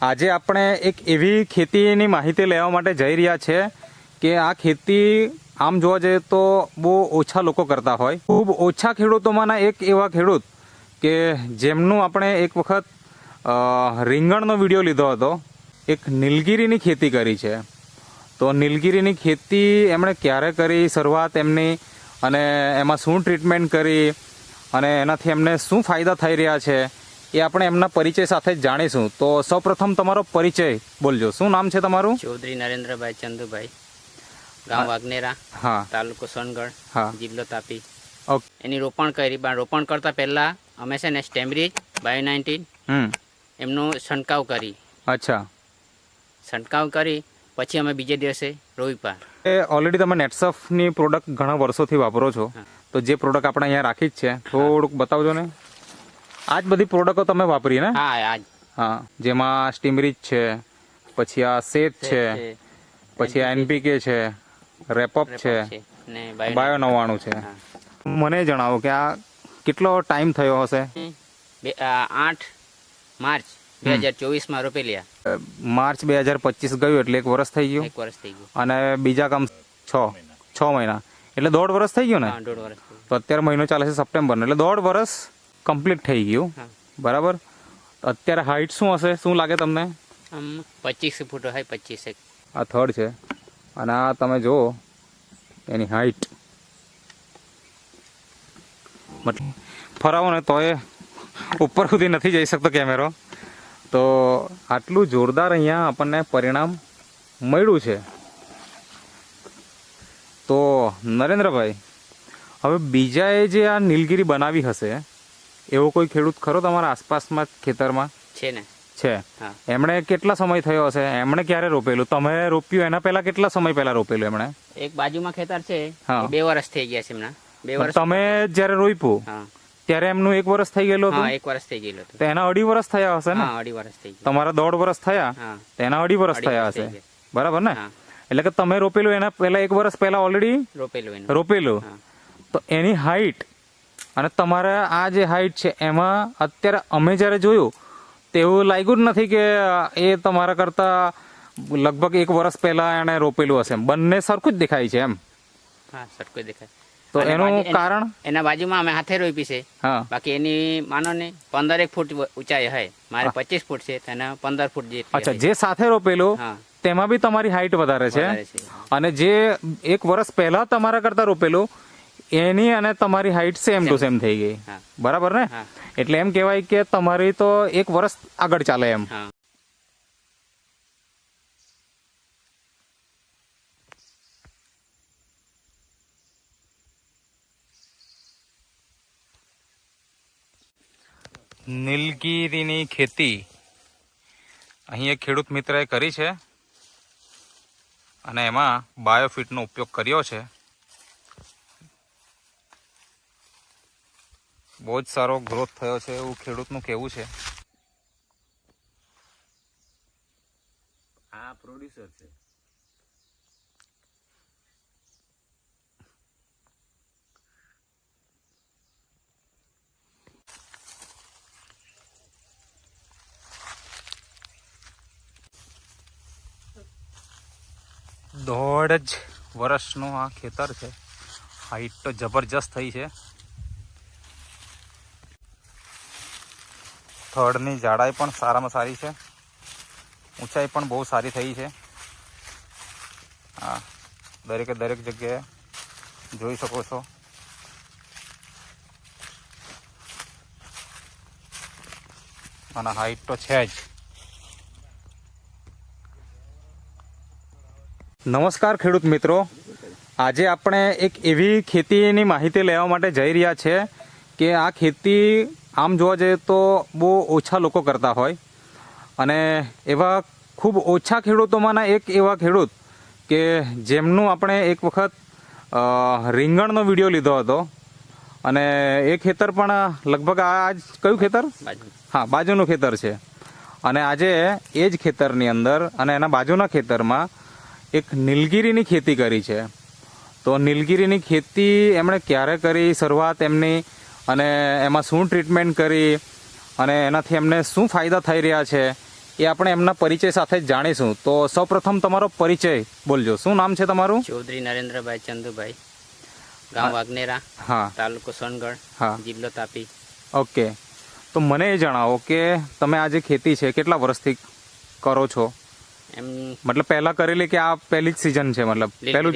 આજે આપણે એક એવી ખેતીની માહિતી લેવા માટે જઈ રહ્યા છે કે આ ખેતી આમ જોવા જઈએ તો બહુ ઓછા લોકો કરતા હોય. ખૂબ ઓછા ખેડૂતોમાંના એક એવા ખેડૂત કે જેમનું આપણે એક વખત રીંગણનો વીડિયો લીધો હતો. એક નીલગીરીની ખેતી કરી છે. તો નીલગીરીની ખેતી એમણે ક્યારે કરી, શરૂઆત એમની અને એમાં શું ટ્રીટમેન્ટ કરી અને એનાથી એમને શું ફાયદા થઈ રહ્યા છે? એ આપણે એમના પરિચય સાથે જ જાણીશું. તો સૌપ્રથમ તમારો પરિચય બોલજો. શું નામ છે તમારું? ચૌધરી નરેન્દ્રભાઈ ચંદુભાઈ. ગામ વાગનેરા હા. તાલુકો સોનગઢ હા. જિલ્લો તાપી. ઓકે. એની રોપણ કરી પણ રોપણ કરતા પહેલા અમે છે ને સ્ટેમરીજ બાયો નાઇન્ટીન હમ. એમનું છંટકાવ કરી. અચ્છા. છંટકાવ કરી પછી અમે બીજે દિવસે રોઈપા. એ ઓલરેડી તમે નેટસફની પ્રોડક્ટ ઘણા વર્ષોથી વાપરો છો. તો જે પ્રોડક્ટ આપણે અહીંયા રાખી જ છે થોડુંક બતાવજો ને. આ જ બધી પ્રોડક્ટો તમે વાપરી ને? હા આજ. હા જેમાં સ્ટીમરીચ છે પછી આ સેત છે પછી આ એનપીકે છે રેપઅપ છે બાયો નવ્વાણું. છે. મને જણાવો કે આ કેટલો ટાઈમ થયો હશે? આઠ માર્ચ બે હજાર ચોવીસમાં રોપેલી. માર્ચ બે હજાર પચીસ ગયું એટલે એક વર્ષ થઈ ગયું? એક વર્ષ થઈ ગયું. અને બીજા કામ છ છ મહિના. એટલે દોઢ વર્ષ થઈ ગયું ને? દોઢ વર્ષ તો અત્યારે મહિનો ચાલે છે સપ્ટેમ્બરનો એટલે દોઢ વર્ષ કમ્પ્લીટ થઈ ગયું. બરાબર? અત્યારે હાઇટ શું હશે? શું લાગે તમને? આમ પચીસ ફૂટ હોય પચીસ આ થર્ડ છે. અને આ તમે જુઓ એની હાઇટ મતલબ ફરાવો ને તો એ ઉપર સુધી નથી જઈ શકતો કેમેરો તો આટલું જોરદાર અહીંયા આપણને પરિણામ મળ્યું છે. તો નરેન્દ્રભાઈ હવે બીજાએ જે આ નીલગીરી બનાવી હશે એવો કોઈ ખેડૂત ખરો તમારા આસપાસમાં ખેતરમાં? છે ને. છે. એમણે કેટલા સમય થયો હશે? એમણે ક્યારે રોપેલું? તમે રોપ્યું એના પહેલા કેટલા સમય પહેલા રોપેલું એમણે? એક બાજુમાં ખેતર છે. બે વર્ષ થઈ ગયા છે એમના. બે વર્ષ તમે જ્યારે રોપ્યું ત્યારે એમનું એક વર્ષ થઈ ગયેલું હતું? એક વર્ષ થઈ ગયેલું હતું. તો એના અઢી વર્ષ થયા હશે ને? અઢી વર્ષ થઈ તમારા દોઢ વર્ષ થયા? તો એના અઢી વર્ષ થયા હશે. બરાબર ને? એટલે કે તમે રોપેલું એના પહેલા એક વર્ષ પહેલા ઓલરેડી રોપેલું રોપેલું. તો એની હાઈટ અને તમારા આ જે હાઈટ છે એમાં અત્યારે અમે જ્યારે જોયું તેવું લાગ્યું જ નથી કે એ તમારા કરતા લગભગ એક વર્ષ પહેલા એણે રોપેલું હશે બંને સરખું જ દેખાય છે એમ. હા સરખું દેખાય. તો એનું કારણ? એના બાજુમાં અમે હાથે રોપી છે. બાકી એની માનો ને પંદર એક ફૂટ ઊંચાઈ હોય મારે પચીસ ફૂટ છે તેને પંદર ફૂટ જે અચ્છા જે સાથે રોપેલું તેમાં બી તમારી હાઈટ વધારે છે. અને જે એક વર્ષ પહેલા તમારા કરતા રોપેલું એની અને તમારી હાઈટ સેમ ટુ સેમ થઈ ગઈ. બરાબર ને? એટલે એમ કહેવાય કે તમારી તો એક વર્ષ આગળ ચાલે એમ. નીલગીરીની ખેતી અહીં એક ખેડૂત મિત્રએ કરી છે અને એમાં બાયોફિટનો ઉપયોગ કર્યો છે. બહુ જ સારો ગ્રોથ થયો છે એવું ખેડૂતનું કહેવું છે. આ પ્રોડ્યુસર છે. દોઢ જ વર્ષનું આ ખેતર છે. હાઈટ તો જબરજસ્ત થઈ છે. થડની જાડાઈ પણ સારામાં સારી છે. ઊંચાઈ પણ બહુ સારી થઈ છે. હા, દરેકે દરેક જગ્યાએ જોઈ શકો છો. અને હાઈટ તો છે જ. નમસ્કાર ખેડૂત મિત્રો. આજે આપણે એક એવી ખેતીની માહિતી લેવા માટે જઈ રહ્યા છે કે આ ખેતી આમ જોવા જઈએ તો બહુ ઓછા લોકો કરતા હોય. અને એવા ખૂબ ઓછા ખેડૂતોમાંના એક એવા ખેડૂત કે જેમનું આપણે એક વખત રીંગણનો વીડિયો લીધો હતો. અને એ ખેતર પણ લગભગ આ જ કયું ખેતર? હા બાજુનું ખેતર છે. અને આજે એ જ ખેતરની અંદર અને એના બાજુના ખેતરમાં એક નીલગીરીની ખેતી કરી છે. તો નીલગીરીની ખેતી એમણે ક્યારે કરી? શરૂઆત એમની અને એમાં શું ટ્રીટમેન્ટ કરી અને એનાથી એમને શું ફાયદા થઈ રહ્યા છે એ આપણે એમના પરિચય સાથે જાણીશું. તો સૌપ્રથમ તમારો પરિચય બોલજો. શું નામ છે તમારું? ચૌધરી નરેન્દ્રભાઈ ચંદુભાઈ. ગામ વાગનેરા હા. તાલુકો સોનગઢ હા. જિલ્લો તાપી. ઓકે. તો મને એ જણાવો કે તમે આ જે ખેતી છે કેટલા વર્ષથી કરો છો? એમ મતલબ પહેલા કરેલી કે આ પહેલી જ સિઝન છે મતલબ? પહેલું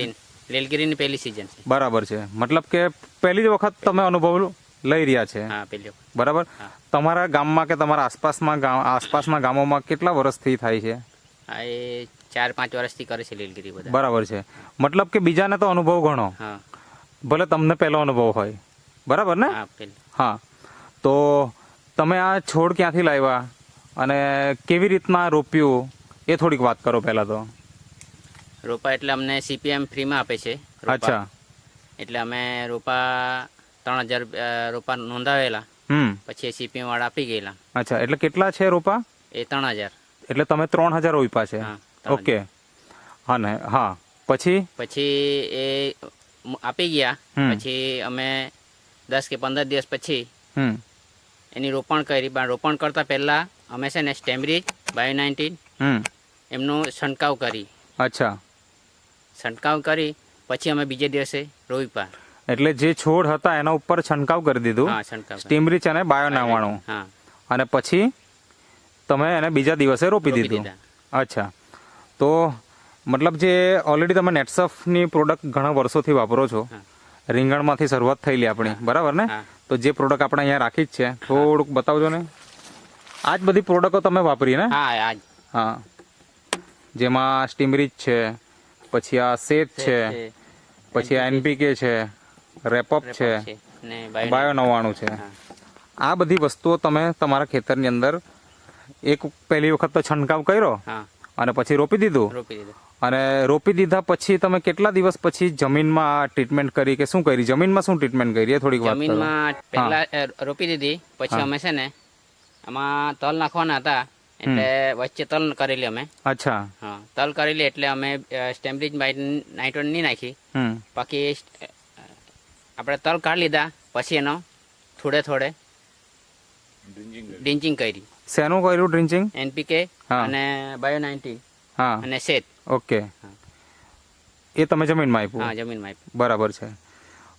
લીલગીરીની પહેલી સિઝન છે. બરાબર છે. મતલબ કે પહેલી જ વખત તમે અનુભવ લઈ રહ્યા છે. હા બરાબર? તમારા ગામમાં કે તમારા આસપાસમાં ગામ આસપાસના ગામોમાં કેટલા વર્ષથી થાય છે? આ એ ચાર પાંચ વર્ષથી કરે છે લીલગીરી બધા. બરાબર છે. મતલબ કે બીજાને તો અનુભવ ઘણો. હા. ભલે તમને પહેલો અનુભવ હોય. બરાબર ને? હા તો તમે આ છોડ ક્યાંથી લાવ્યા? અને કેવી રીતના રોપ્યું? એ થોડીક વાત કરો પહેલા તો. રોપા એટલે અમને સીપીએમ ફ્રીમાં આપે છે અચ્છા. એટલે અમે રોપા ત્રણ હજાર રોપા નોંધાવેલા. પછી સીપી વાળા આપી ગયેલા. અચ્છા એટલે કેટલા છે રોપા? એ ત્રણ હજાર. એટલે તમે ત્રણ હજાર રોપ્યા છે? ઓકે. હા ને હા. પછી? પછી એ આપી ગયા. પછી અમે દસ કે પંદર દિવસ પછી એની રોપણ કરી. પણ રોપણ કરતા પહેલા અમે છે ને સ્ટેમરીજ બાયો નાઇન્ટીન એમનો છંટકાવ કરી. અચ્છા. છંટકાવ કરી. પછી અમે બીજે દિવસે રોઈપા એટલે જે છોડ હતા એના ઉપર છંટકાવ કરી દીધું. સ્ટીમરીચ અને બાયો નાવાણું અને પછી તમે એને બીજા દિવસે રોપી દીધું. અચ્છા. તો મતલબ જે ઓલરેડી તમે નેટસફની પ્રોડક્ટ ઘણા વર્ષોથી વાપરો છો. રીંગણમાંથી શરૂઆત થયેલી આપણી. બરાબર ને? તો જે પ્રોડક્ટ આપણે અહીંયા રાખી જ છે. થોડુંક બતાવજો ને. આ જ બધી પ્રોડક્ટો તમે વાપરી ને? હા હા. જેમાં સ્ટીમરીચ છે પછી આ સેત છે પછી આ એનપીકે છે. રેપઅપ છે. બાયો નવ્વાણું છે. આ બધી વસ્તુઓ તમે તમારા ખેતરની અંદર એક પહેલી વખત તો છંટકાવ કર્યો અને પછી રોપી દીધું. રોપી દીધું. અને રોપી દીધા પછી તમે કેટલા દિવસ પછી જમીનમાં ટ્રીટમેન્ટ કરી કે શું કરી? જમીનમાં શું ટ્રીટમેન્ટ કરી? થોડીક વાત જમીનમાં પહેલા રોપી દીધી. પછી અમે છે ને આમાં તલ નાખવાના હતા. એટલે વચ્ચે તલ કરેલી અમે. અચ્છા. હા. તલ કરેલી એટલે અમે સ્ટેમ્બ્રિજ નાઇટ્રોન નહીં નાખી. બાકી આપણે તલ કાઢી લીધા પછી એનો થોડે થોડે ડિંચિંગ કરી. શેનું કર્યું ડ્રિંચિંગ? એનપીકે અને બાયો નાઇન્ટીન હા. અને શેત. ઓકે. હા. એ તમે જમીનમાં હા આપ્યું જમીનમાં આપ્યું. બરાબર છે.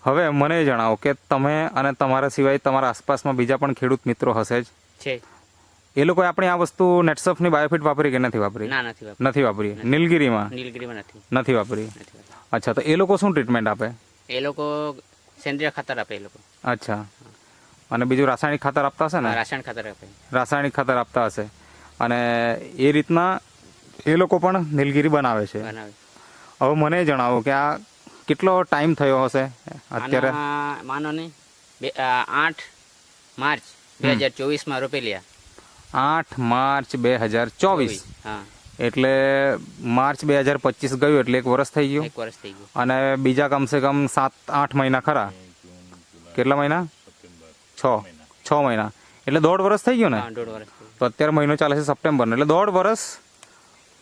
હવે મને જણાવો કે તમે અને તમારા સિવાય તમારા આસપાસમાં બીજા પણ ખેડૂત મિત્રો હશે જ? છે. એ લોકોએ આપણી આ વસ્તુ નેટસફની બાયોફિટ વાપરી કે નથી વાપરી? ના નથી વાપરી. નથી વાપરી. નીલગીરીમાં? નીલગીરીમાં નથી. નથી વાપરી. અચ્છા તો એ લોકો શું ટ્રીટમેન્ટ આપે? એ લોકો સેન્દ્રિય ખાતર આપે એ લોકો. અચ્છા. અને બીજું રાસાયણિક ખાતર આપતા હશે ને? રાસાયણિક ખાતર આપે. રાસાયણિક ખાતર આપતા હશે. અને એ રીતના એ લોકો પણ નીલગીરી બનાવે છે. હવે મને જણાવો કે આ કેટલો ટાઈમ થયો હશે? અત્યારે માનો ને બે આઠ માર્ચ બે હજાર ચોવીસમાં રોપેલિયા આઠ માર્ચ બે હજાર ચોવીસ હા. એટલે માર્ચ બે હજાર પચીસ ગયું એટલે એક વર્ષ થઈ ગયું. એક વર્ષ થઈ ગયું. અને બીજા કમસે કમ સાત આઠ મહિના ખરા. કેટલા મહિના? છ છ. મહિના. એટલે દોઢ વર્ષ થઈ ગયું ને. તો અત્યારે મહિનો ચાલે છે સપ્ટેમ્બરનો એટલે દોઢ વર્ષ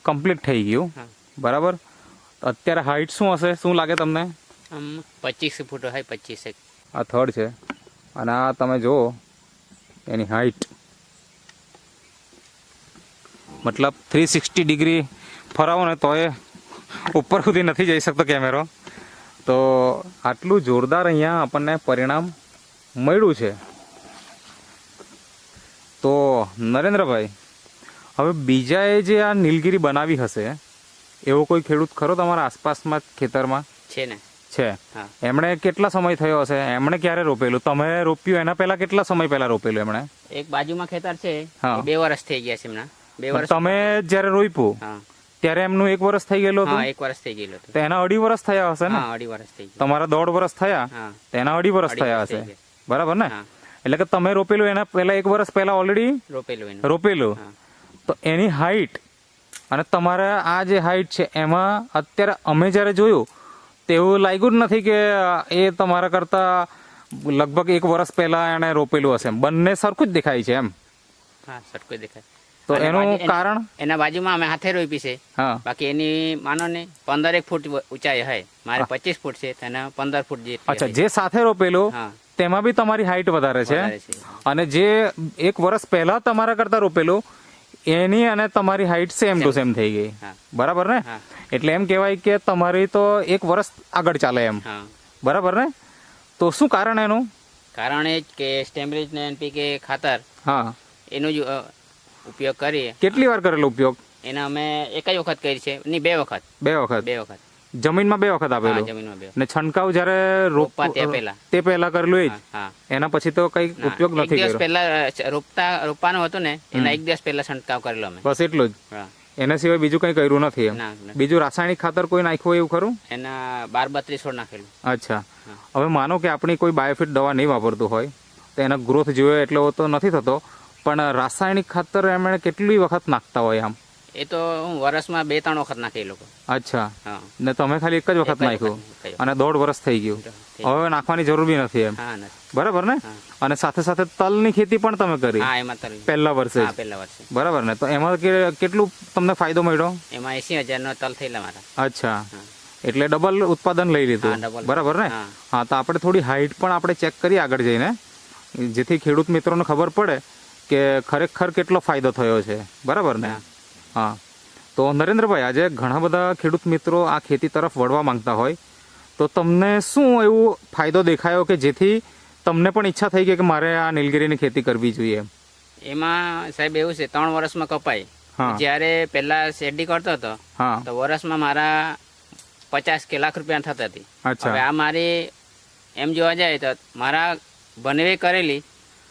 કમ્પ્લીટ થઈ ગયું. બરાબર? અત્યારે હાઈટ શું હશે? શું લાગે તમને? પચીસ ફૂટ હોય પચીસ આ થર્ડ છે. અને આ તમે જુઓ એની હાઈટ મતલબ થ્રી સિક્સટી ડિગ્રી ફરાવો ને તો એ ઉપર સુધી નથી જઈ શકતો કેમેરો તો આટલું જોરદાર અહીંયા આપણને પરિણામ મળ્યું છે. તો નરેન્દ્રભાઈ હવે બીજાએ જે આ નીલગીરી બનાવી હશે એવો કોઈ ખેડૂત ખરો તમારા આસપાસમાં ખેતરમાં? છે ને. છે. હા. એમણે કેટલા સમય થયો હશે? એમણે ક્યારે રોપેલું? તમે રોપ્યું એના પહેલા કેટલા સમય પહેલા રોપેલું એમણે? એક બાજુમાં ખેતર છે. બે વર્ષ થઈ ગયા છે એમના. બે વર્ષ તમે જ્યારે રોપ્યું હા. ત્યારે એમનું એક વર્ષ થઈ ગયેલું હતું? એક વર્ષ થઈ ગયેલું હતું. એના અઢી વર્ષ થયા હશે ને? અઢી વર્ષ થઈ તમારા દોઢ વર્ષ થયા? તેના એના અઢી વર્ષ થયા હશે? બરાબર ને? એટલે કે તમે રોપેલું એના પહેલા એક વર્ષ પહેલા ઓલરેડી રોપેલું રોપેલું? તો એની હાઈટ અને તમારા આ જે હાઈટ છે એમાં અત્યારે અમે જ્યારે જોયું તેવું લાગ્યું જ નથી કે એ તમારા કરતા લગભગ એક વર્ષ પહેલા એણે રોપેલું હશે બંને સરખું જ દેખાય છે એમ. હા સરખું દેખાય. તો એનું કારણ? એના બાજુમાં અમે હાથે રોપી છે બાકી એની માનો ને પંદર એક ફૂટ ઊંચાઈ હોય મારે પચીસ ફૂટ છે તેના પંદર ફૂટ જે અચ્છા જે સાથે રોપેલું તેમાં બી તમારી હાઈટ વધારે છે? અને જે એક વર્ષ પહેલા તમારા કરતા રોપેલું એની અને તમારી હાઈટ સેમ ટુ સેમ થઈ ગઈ. બરાબર ને? એટલે એમ કહેવાય કે તમારી તો એક વર્ષ આગળ ચાલે એમ. બરાબર ને? તો શું કારણ એનું? કારણ એ જ કે સ્ટેમ્બ્રિજ ને એનપીકે ખાતર હા. એનું જ ઉપયોગ કરીએ. કેટલી વાર કરેલો ઉપયોગ? એના અમે એક જ વખત કરી છે. નહીં બે વખત. બે વખત? બે વખત. જમીનમાં બે વખત આપેલો? જમીનમાં બે ને છંટકાવ જ્યારે રોપવા તે પહેલા. તે પહેલા કરેલું એ જ? એના પછી તો કઈ ઉપયોગ નથી દિવસ કર્યો? પહેલા રોપતા રોપવાનું હતું ને એના એક દિવસ પહેલા છંટકાવ કરેલો અમે. બસ એટલું જ? એના સિવાય બીજું કઈ કર્યું નથી ના ના. બીજું રાસાયણિક ખાતર કોઈ નાખ્યું એવું ખરું? એના બાર બત્રીસ છોડ નાખેલું. અચ્છા. હવે માનો કે આપણી કોઈ બાયોફિટ દવા નહીં વાપરતું હોય તો એના ગ્રોથ જોયો એટલો તો નથી થતો પણ રાસાયણિક ખાતર એમણે કેટલી વખત નાખતા હોય આમ? એ તો હું વર્ષમાં બે ત્રણ વખત નાખે લોકો. અચ્છા. ને તમે ખાલી એક જ વખત નાખ્યું? અને દોઢ વર્ષ થઈ ગયું. હવે નાખવાની જરૂર બી નથી એમ. બરાબર ને? અને સાથે સાથે તલની ખેતી પણ તમે કરી? પહેલા વર્ષે પહેલા વર્ષે. બરાબર ને? તો એમાં કેટલું તમને ફાયદો મળ્યો? એમાં એસી હજાર નો તલ થયેલા મારા. અચ્છા. એટલે ડબલ ઉત્પાદન લઈ લીધું. બરાબર ને? હા. હા તો આપણે થોડી હાઈટ પણ આપણે ચેક કરીએ આગળ જઈને. જેથી ખેડૂત મિત્રોને ખબર પડે કે ખરેખર કેટલો ફાયદો થયો છે. બરાબર ને? હા. તો નરેન્દ્રભાઈ આજે ઘણા બધા ખેડૂત મિત્રો આ ખેતી તરફ વળવા માંગતા હોય. તો તમને શું એવું ફાયદો દેખાયો કે જેથી તમને પણ ઈચ્છા થઈ ગઈ કે મારે આ નીલગીરીની ખેતી કરવી જોઈએ? એમાં સાહેબ એવું છે ત્રણ વર્ષમાં કપાય. જયારે જ્યારે પહેલા શેરડી કરતો હતો તો વર્ષમાં મારા પચાસ કે લાખ રૂપિયા થતા હતી. હવે આ મારી એમ જોવા જાય તો મારા બનવે કરેલી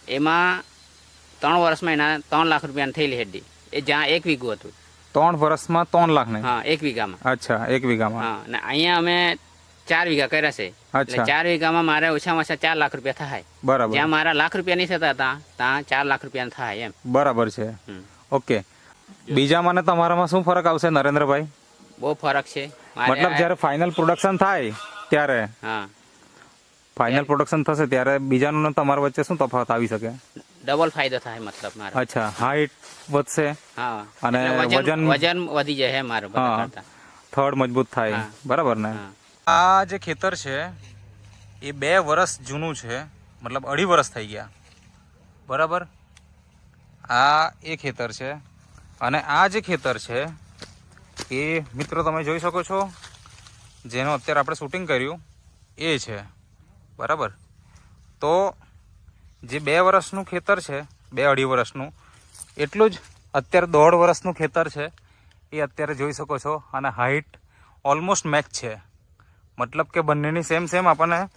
એમાં ત્રણ વર્ષમાં એના ત્રણ લાખ રૂપિયાની થયેલી હેડી એ જ્યાં એક વીઘું હતું. ત્રણ વર્ષમાં ત્રણ લાખ ને હા એક વીઘામાં. અચ્છા એક વીઘામાં. હા ને અહીંયા અમે ચાર વીઘા કર્યા છે. એટલે ચાર વીઘામાં મારે ઓછામાં ઓછા ચાર લાખ રૂપિયા થાય. બરાબર. જ્યાં મારા લાખ રૂપિયા નહીં થતા હતા ત્યાં ચાર લાખ રૂપિયા થાય એમ. બરાબર છે. ઓકે. બીજામાં ને તમારામાં શું ફરક આવશે નરેન્દ્રભાઈ? બહુ ફરક છે. મતલબ જ્યારે ફાઇનલ પ્રોડક્શન થાય ત્યારે? હા. ફાઇનલ પ્રોડક્શન થશે ત્યારે બીજાનું ને તમારા વચ્ચે શું તફાવત આવી શકે? ડબલ ફાયદો થાય મતલબ મારો. અચ્છા હાઈટ વધશે હા અને વજન- વજન વધી જાય હે મારો થડ મજબૂત થાય બરાબર ને? આ જે ખેતર છે એ બે વર્ષ જૂનું છે મતલબ અઢી વર્ષ થઈ ગયા. બરાબર? આ એ ખેતર છે અને આ જે ખેતર છે એ મિત્રો તમે જોઈ શકો છો જેનું અત્યારે આપણે શૂટિંગ કર્યું એ છે. બરાબર? તો જે બે વર્ષનું ખેતર છે, બે અઢી વર્ષનું, એટલું જ અત્યારે દોઢ વર્ષનું ખેતર છે, એ અત્યારે જોઈ શકો છો. અને હાઈટ ઓલમોસ્ટ મેચ છે. મતલબ કે બંનેની સેમ સેમ આપણને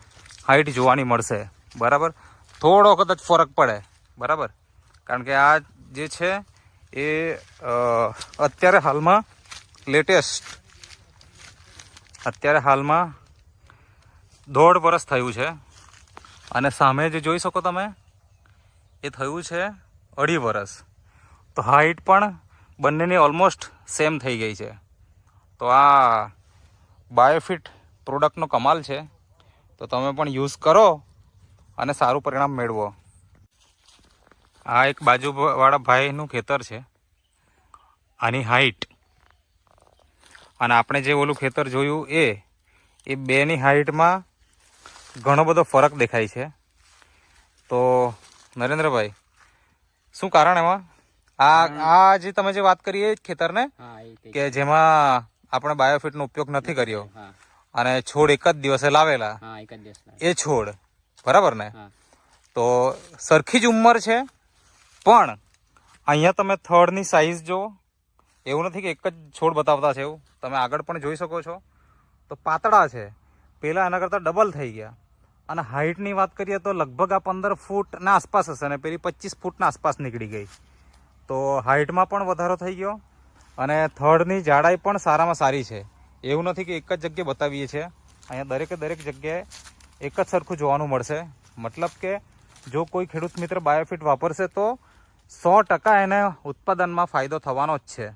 હાઈટ જોવાની મળશે. બરાબર? થોડો કદાચ ફરક પડે. બરાબર? કારણ કે આ જે છે, એ અત્યારે હાલમાં લેટેસ્ટ અત્યારે હાલમાં દોઢ વર્ષ થયું છે. અને સામે જે જોઈ શકો તમે, એ થયું છે અઢી વરસ. તો હાઈટ પણ બંનેની ઓલમોસ્ટ સેમ થઈ ગઈ છે. તો આ બાયોફિટ પ્રોડક્ટનો કમાલ છે. તો તમે પણ યુઝ કરો અને સારું પરિણામ મેળવો. આ એક બાજુવાળા ભાઈનું ખેતર છે. આની હાઈટ અને આપણે જે ઓલું ખેતર જોયું એ એ બેની હાઈટમાં ઘણો બધો ફરક દેખાય છે. તો નરેન્દ્રભાઈ શું કારણ એમાં? આ આ જે તમે જે વાત કરી એ ખેતરને. કે જેમાં આપણે બાયોફિટનો ઉપયોગ નથી કર્યો. અને છોડ એક જ દિવસે લાવેલા. એ છોડ. બરાબર ને? તો સરખી જ ઉંમર છે પણ અહીંયા તમે થડની સાઇઝ જો એવું નથી કે એક જ છોડ બતાવતા છે એવું. તમે આગળ પણ જોઈ શકો છો. તો પાતળા છે. પેલા એના કરતાં ડબલ થઈ ગયા. અને હાઇટની વાત કરીએ તો લગભગ આ પંદર ફૂટના આસપાસ હશે અને પેલી પચીસ ફૂટના આસપાસ નીકળી ગઈ. તો હાઇટમાં પણ વધારો થઈ ગયો અને થડની જાડાઈ પણ સારામાં સારી છે. એવું નથી કે એક જ જગ્યાએ બતાવીએ છીએ. અહીંયા દરેકે દરેક જગ્યાએ એક જ સરખું જોવાનું મળશે. મતલબ કે જો કોઈ ખેડૂત મિત્ર બાયોફિટ વાપરશે તો સો ટકા એને ઉત્પાદનમાં ફાયદો થવાનો જ છે.